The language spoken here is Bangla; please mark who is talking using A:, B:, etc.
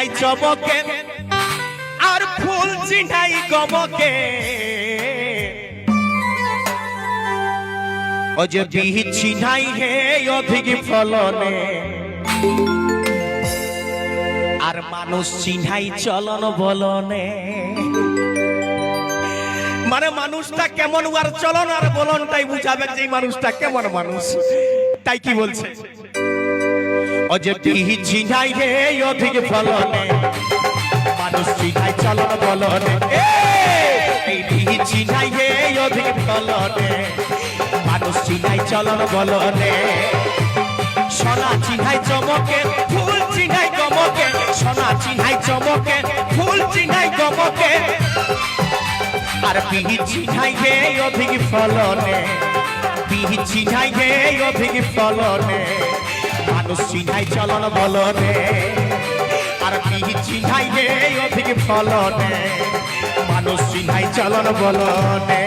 A: চিনাই চমকে, আর ফুল চিনাই গমকে। ও যে বিহি চিনাই হে, অধিক ফলনে। আর মানুষ চিনাই চলন বলনে। মানে মানুষটা কেমন আর চলন আর বলনটাই বুঝাবে যে মানুষটা কেমন মানুষ। তাই কি বলছে? ও যে বিহি চিনাই হে অধিক ফলনে। মানুষ চিনাই চলন বলনে। এই বিহি চিনাই হে অধিক ফলনে। মানুষ চিনাই চলন বলনে। সোনা চিনাই চমকে, ফুল চিনাই গমকে। সোনা চিনাই চমকে, ফুল চিনাই গমকে। আর বিহি চিনাই হে অধিক ফলনে। বিহি চিনাই হে অধিক ফলনে। মানুষ চিনাই চলন বলনে। আর কি চিনাই রে অধিক ফলনে। মানুষ চিনাই চলন বলনে।